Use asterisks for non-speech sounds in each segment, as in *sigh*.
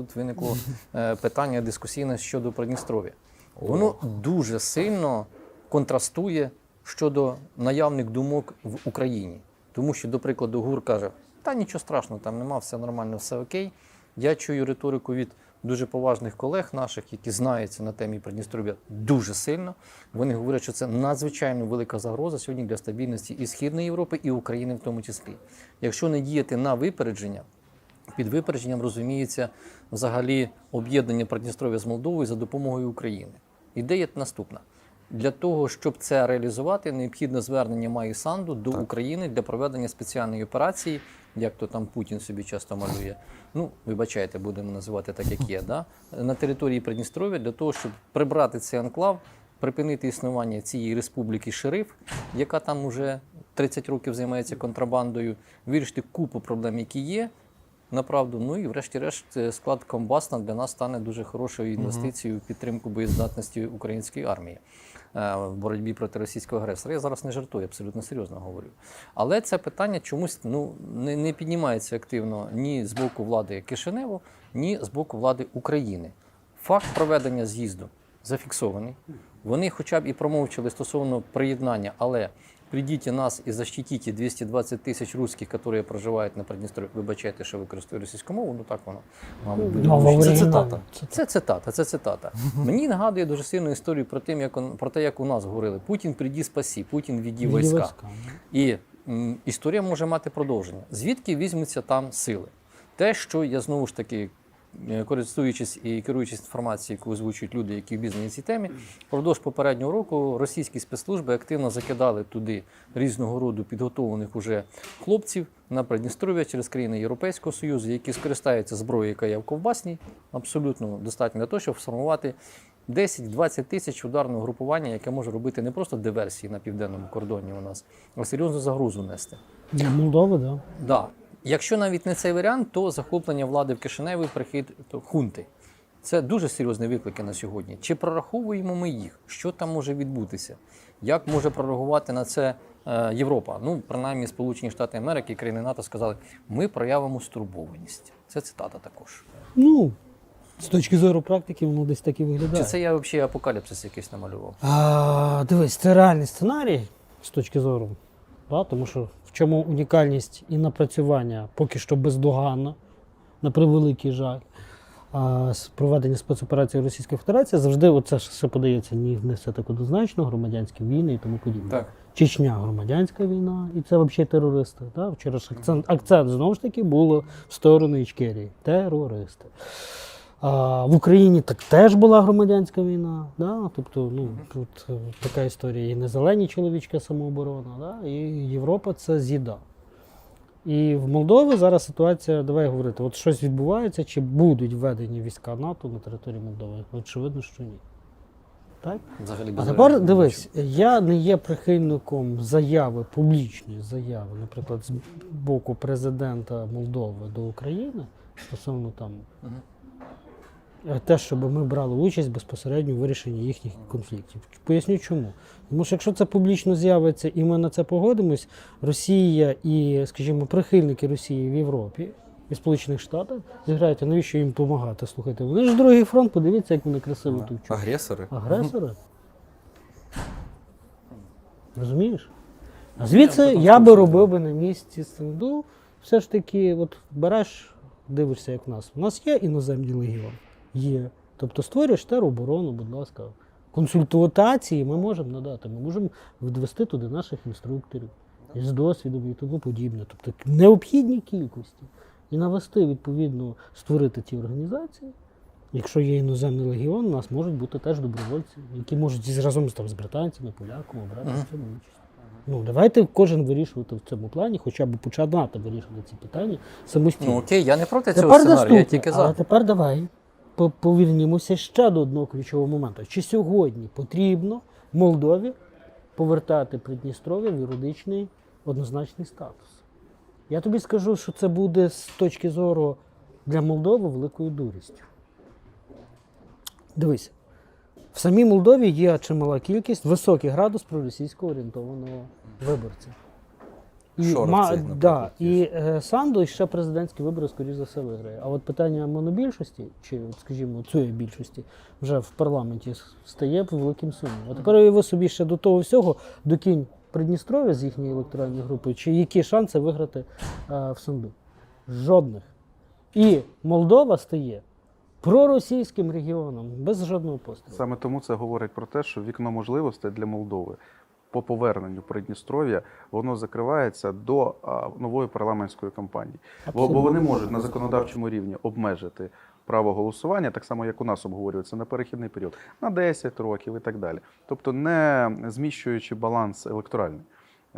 тут виникло *laughs* е, питання дискусійне щодо Придністров'я. Воно дуже сильно контрастує щодо наявних думок в Україні. Тому що, до прикладу, ГУР каже, та нічого страшного, там нема, все нормально, все окей. Я чую риторику від дуже поважних колег наших, які знаються на темі Придністров'я дуже сильно. Вони говорять, що це надзвичайно велика загроза сьогодні для стабільності і Східної Європи, і України в тому числі. Якщо не діяти на випередження, під випередженням розуміється взагалі об'єднання Придністров'я з Молдовою за допомогою України. Ідея наступна. Для того, щоб це реалізувати, необхідне звернення Маї Санду до України для проведення спеціальної операції, як то там Путін собі часто малює. Ну, вибачайте, будемо називати так, як є, да? на території Придністров'я для того, щоб прибрати цей анклав, припинити існування цієї республіки Шериф, яка там уже 30 років займається контрабандою, вирішити купу проблем, які є. Направду, ну і врешті-решт е, склад Комбасна для нас стане дуже хорошою інвестицією в підтримку боєздатності української армії е, в боротьбі проти російського агресора. Я зараз не жартую, абсолютно серйозно говорю. Але це питання чомусь ну, не, не піднімається активно ні з боку влади Кишиневу, ні з боку влади України. Факт проведення з'їзду зафіксований. Вони хоча б і промовчали стосовно приєднання, але прийдіть нас і защитіть 220 тисяч русських, які проживають на Придністров'ї. Вибачайте, що використовую російську мову, ну так воно. мабуть, буде Ну, це цитата. Це цитата, це цитата. *laughs* Мені нагадує дуже сильну історію про, тим, як, про те, як у нас говорили: Путін приді спасі, Путін віді війська. війська, І історія може мати продовження. Звідки візьмуться там сили? Те, що я знову ж таки, користуючись і керуючись інформацією, яку озвучують люди, які в цій темі, впродовж попереднього року російські спецслужби активно закидали туди різного роду підготовлених уже хлопців на Придністров'я через країни Європейського Союзу, які скористаються зброєю, яка є в ковбасній, абсолютно достатньо для того, щоб сформувати 10-20 тисяч ударного групування, яке може робити не просто диверсії на південному кордоні у нас, а серйозну загрозу нести. Для Молдови, так. Да. Да. Якщо навіть не цей варіант, то захоплення влади в Кишиневі, прихід хунти. Це дуже серйозні виклики на сьогодні. Чи прораховуємо ми їх? Що там може відбутися? Як може прореагувати на це е, Європа? Ну, принаймні, Сполучені Штати Америки і країни НАТО сказали, ми проявимо стурбованість. Це цитата також. Ну, з точки зору практики, воно десь так і виглядає. Чи це я взагалі апокаліпсис якийсь намалював? А, дивись, це реальний сценарій з точки зору. Да? Тому що в чому унікальність і напрацювання поки що бездоганно, на превеликий жаль. А з проведення спецоперації Російської Федерації завжди оце все подається ні не все так однозначно, громадянські війни і тому подібне. Так. Чечня громадянська війна, і це взагалі терористи. Да? Вчора ж акцент, акцент знову ж таки було в сторону Ічкерії. Терористи. А, в Україні так теж була громадянська війна. Да? Тобто, ну, тут е, така історія. І не зелені чоловічка самооборона, да? і Європа це з'їда. І в Молдові зараз ситуація, давай говорити, от щось відбувається, чи будуть введені війська НАТО на території Молдови? Очевидно, що ні. Так? Взагалі А тепер дивись, я не є прихильником заяви, публічної заяви, наприклад, з боку президента Молдови до України стосовно там те, щоб ми брали участь безпосередньо в вирішенні їхніх конфліктів. Поясню чому. Тому що якщо це публічно з'явиться і ми на це погодимось, Росія і, скажімо, прихильники Росії в Європі і Сполучених Штатах зіграють, а навіщо їм допомагати? Слухайте, вони ж другий фронт, подивіться, як вони красиво тут чують. Агресори? Агресори? Розумієш? А звідси я би робив би на місці Сенду, все ж таки, от береш, дивишся, як в нас. У нас є іноземний легіон? Є. Тобто створюєш тероборону, будь ласка. Консультації ми можемо надати. Ми можемо відвести туди наших інструкторів із досвідом і тому подібне. Тобто необхідні кількості. І навести, відповідно, створити ті організації. Якщо є іноземний легіон, у нас можуть бути теж добровольці, які можуть зі- разом там, з британцями, поляками брати в цьому участь. Ну, давайте кожен вирішувати в цьому плані, хоча б починати вирішувати ці питання самостійно. Ну окей, я не проти цього Тепер сценарію, я тільки але за. тепер давай повернімося ще до одного ключового моменту. Чи сьогодні потрібно Молдові повертати Придністров'я в юридичний однозначний статус? Я тобі скажу, що це буде з точки зору для Молдови великою дурістю. Дивись, в самій Молдові є чимала кількість, високий градус проросійсько орієнтованого виборця. І, Шорох ма, цих, да, і е, Санду ще президентські вибори, скоріш за все, виграє. А от питання монобільшості, чи, от, скажімо, цієї більшості вже в парламенті стає великим сумнівом. А тепер уяви собі ще до того всього, докінь Придністров'я з їхньої електоральної групи, чи які шанси виграти е, в Санду? Жодних. І Молдова стає проросійським регіоном без жодного пострілу. Саме тому це говорить про те, що вікно можливостей для Молдови по поверненню Придністров'я воно закривається до нової парламентської кампанії. Бо, бо вони можуть на законодавчому рівні обмежити право голосування, так само як у нас обговорюється на перехідний період, на 10 років і так далі. Тобто не зміщуючи баланс електоральний.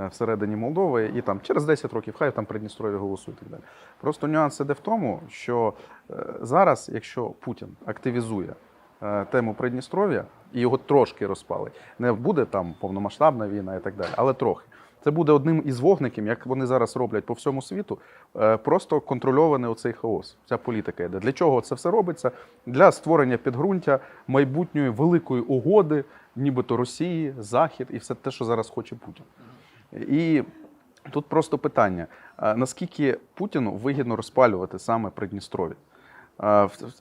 е, Всередині Молдови, і там через 10 років хай там Придністров'я голосує і так далі. Просто нюанс іде в тому, що е, зараз, якщо Путін активізує тему Придністров'я і його трошки розпалить. Не буде там повномасштабна війна і так далі, але трохи. Це буде одним із вогників, як вони зараз роблять по всьому світу, е, просто контрольований оцей хаос. Ця політика йде. Для чого це все робиться? Для створення підґрунтя майбутньої великої угоди, нібито Росії, Захід і все те, що зараз хоче Путін. І тут просто питання: наскільки Путіну вигідно розпалювати саме Придністров'я?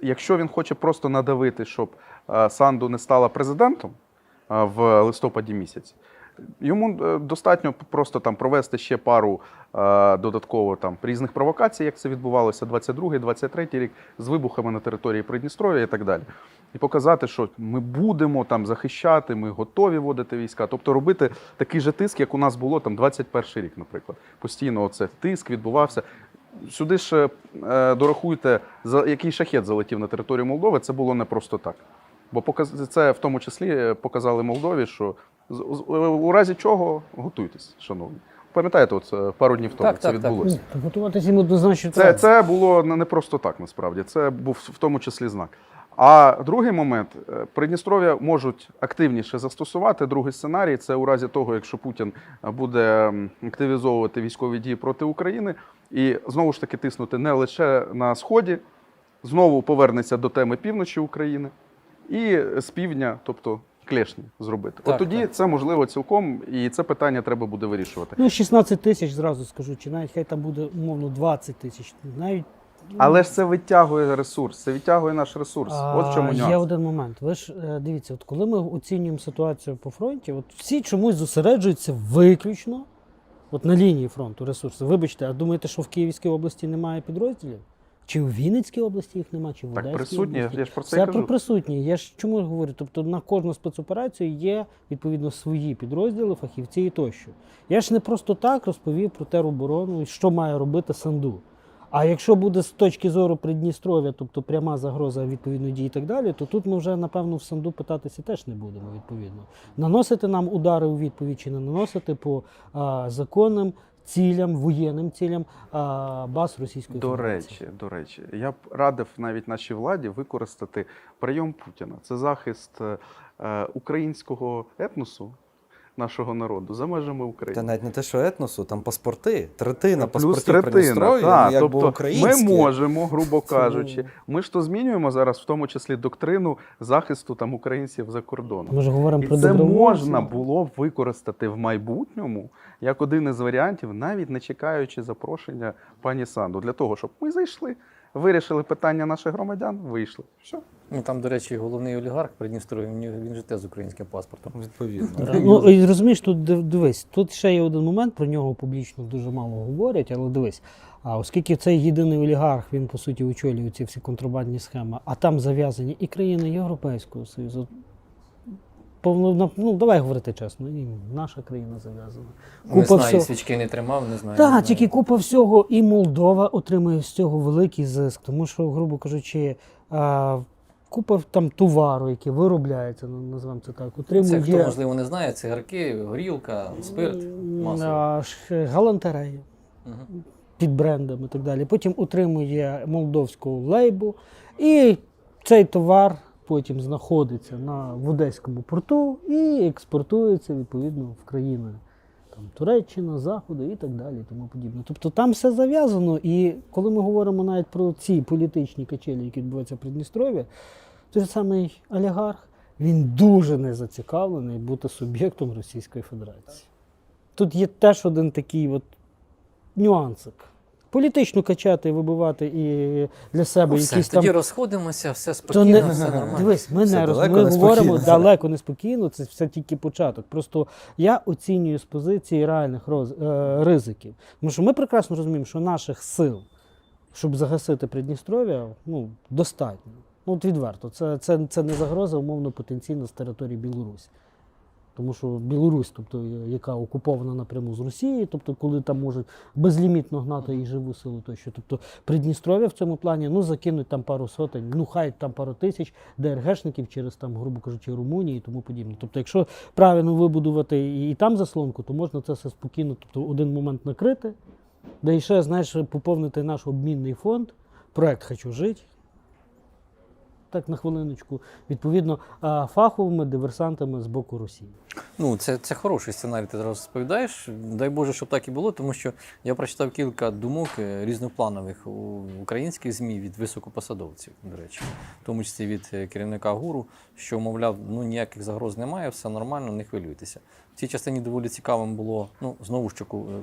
Якщо він хоче просто надавити, щоб Санду не стала президентом в листопаді місяці, йому е, достатньо просто там провести ще пару додатково там різних провокацій, як це відбувалося 22-23 рік з вибухами на території Придністров'я і так далі. І показати, що ми будемо там захищати, ми готові вводити війська, тобто робити такий же тиск, як у нас було там 21 рік, наприклад. Постійно оце тиск відбувався. Сюди ж е, дорахуйте, за який шахет залетів на територію Молдови. Це було не просто так. Бо показ... це в тому числі е, показали Молдові, що з- у разі чого готуйтесь, шановні. Пам'ятаєте, от е, пару днів тому Так, це так, відбулося. Так. готуватися йому однозначно Це, це було не просто так, насправді. Це був в тому числі знак. А другий момент е, Придністров'я можуть активніше застосувати. Другий сценарій це у разі того, якщо Путін буде активізовувати військові дії проти України і знову ж таки тиснути не лише на сході, знову повернеться до теми півночі України і з півдня, тобто клешні зробити. Так, От тоді так. це можливо цілком, і це питання треба буде вирішувати. Ну, 16 тисяч зразу скажу, чи навіть хай там буде умовно 20 тисяч. Навіть Але ж це витягує ресурс, це відтягує наш ресурс. От в чому нюанс. Є один момент. Ви ж е, дивіться, от коли ми оцінюємо ситуацію по фронті, от всі чомусь зосереджуються виключно от на лінії фронту ресурси. Вибачте, а думаєте, що в Київській області немає підрозділів? Чи в Вінницькій області їх немає, чи в Так присутні, області? я ж про це Все кажу. про присутні. Я ж чому говорю? Тобто на кожну спецоперацію є відповідно свої підрозділи, фахівці і тощо. Я ж не просто так розповів про тероборону і що має робити Санду. А якщо буде з точки зору Придністров'я, тобто пряма загроза відповідно дій і так далі, то тут ми вже напевно в Санду питатися теж не будемо відповідно. Наносити нам удари у відповідь чи не наносити по а, законним цілям, воєнним цілям а, баз Російської До речі, до речі, я б радив навіть нашій владі використати прийом Путіна. Це захист е, українського етносу, нашого народу за межами України. Та навіть не те, що етносу, там паспорти. Третина Плюс паспортів третина. Придністров'я, Та, ну, тобто українські. ми можемо, грубо кажучи, ми ж то змінюємо зараз, в тому числі доктрину захисту там українців за кордоном. Ми ж говоримо І про це можна було б використати в майбутньому як один із варіантів, навіть не чекаючи запрошення пані Санду, для того, щоб ми зайшли, вирішили питання наших громадян, вийшли. Все. Ну там, до речі, головний олігарх Придністров'я, він, він же теж з українським паспортом. Відповідно. Ну і розумієш, тут дивись, тут ще є один момент, про нього публічно дуже мало говорять, але дивись. А оскільки цей єдиний олігарх, він по суті очолює ці всі контрабандні схеми, а там зав'язані і країни Європейського Союзу. Повно, ну, давай говорити чесно, і наша країна зав'язана. Не знаю, всього. свічки не тримав, не знаю. не Так, знаю. тільки купа всього, і Молдова отримує з цього великий зиск, тому що, грубо кажучи, а, купа там товару, який виробляється, ну, називаємо це так, отримує. Це хто, можливо, не знає, цигарки, горілка, спирт, масло. галантерея Мгм. під брендом і так далі. Потім утримує молдовську лейбу, і цей товар потім знаходиться на в Одеському порту і експортується відповідно в країни. Там Туреччина, Заходу і так далі, тому подібне. Тобто там все зав'язано, і коли ми говоримо навіть про ці політичні качелі, які відбуваються в Придністров'ї, той самий олігарх, він дуже не зацікавлений бути суб'єктом Російської Федерації. Тут є теж один такий от нюансик. Політично качати, вибивати і для себе Ну, все, якісь тоді розходимося, все То спокійно, не, все нормально. дивись, ми, Все не роз... ми не говоримо спокійно. далеко неспокійно, це все тільки початок. Просто я оцінюю з позиції реальних роз... е, ризиків. Тому що ми прекрасно розуміємо, що наших сил, щоб загасити Придністров'я, ну, достатньо. Ну, от відверто, це, це, це не загроза, умовно, потенційно з території Білорусі. Тому що Білорусь, тобто, яка окупована напряму з Росії, тобто, коли там можуть безлімітно гнати і живу силу тощо. Тобто Придністров'я в цьому плані ну, закинуть там пару сотень, ну хай там пару тисяч ДРГшників через там, грубо кажучи, Румунії і тому подібне. Тобто, якщо правильно вибудувати і, і там заслонку, то можна це все спокійно, тобто один момент накрити, да і ще, знаєш, поповнити наш обмінний фонд, проект Хочу жити. Так, на хвилиночку, відповідно, фаховими диверсантами з боку Росії. Ну, це, це хороший сценарій, ти зараз розповідаєш. Дай Боже, щоб так і було, тому що я прочитав кілька думок е, різнопланових у українських ЗМІ від високопосадовців, до речі, в тому числі від е, керівника гуру, що, мовляв, ну ніяких загроз немає, все нормально, не хвилюйтеся. В цій частині доволі цікавим було, ну знову ж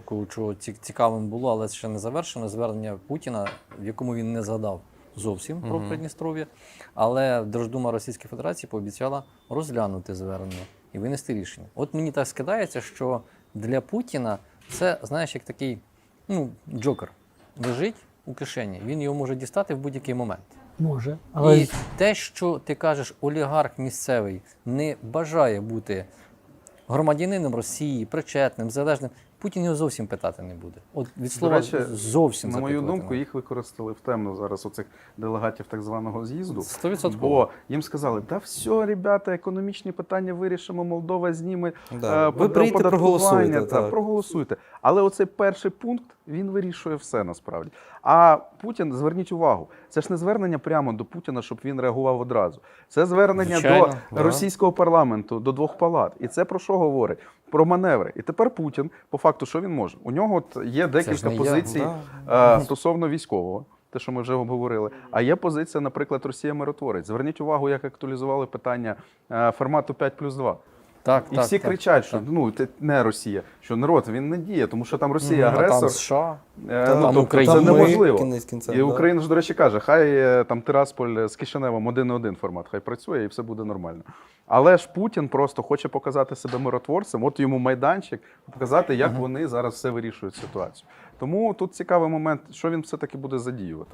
кажу, що цікавим було, але ще не завершено звернення Путіна, в якому він не згадав зовсім про Мгм. Придністров'я. Але Держдума Російської Федерації пообіцяла розглянути звернення і винести рішення. От мені так скидається, що для Путіна це, знаєш, як такий ну, джокер лежить у кишені. Він його може дістати в будь-який момент. Може, але І те, що ти кажеш, олігарх місцевий не бажає бути громадянином Росії, причетним, залежним, Путін його зовсім питати не буде. От від слова речі, зовсім На мою думку, їх використали в темно зараз оцих делегатів так званого з'їзду. Сто відсотково. Бо їм сказали, да все, ребята, економічні питання вирішимо, Молдова зніме Да. е, Ви проголосуєте, та, так. проголосуйте. Але оцей перший пункт він вирішує все насправді. А Путін, зверніть увагу, це ж не звернення прямо до Путіна, щоб він реагував одразу. Це звернення Звичайно, до да. російського парламенту, до двох палат. І це про що говорить? Про маневри. І тепер Путін, по факту, що він може? У нього от є декілька позицій да. е, стосовно військового. Те, що ми вже обговорили. А є позиція, наприклад, Росія миротворець. Зверніть увагу, як актуалізували питання е, формату 5 плюс 2. Так, І так, всі так, кричать, що так. ну це не Росія, що народ він не діє, тому що там Росія А там агресор. США. Е, Та ну, там тобто Україна. це неможливо. кінець кінцем, І. Україна ж, до речі, каже, хай е, там Тирасполь з Кишиневом один на один формат, хай працює і все буде нормально. Але ж Путін просто хоче показати себе миротворцем, от йому майданчик, показати, як вони зараз все вирішують ситуацію. Тому тут цікавий момент, що він все-таки буде задіювати.